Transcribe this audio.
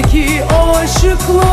ki o aşıklar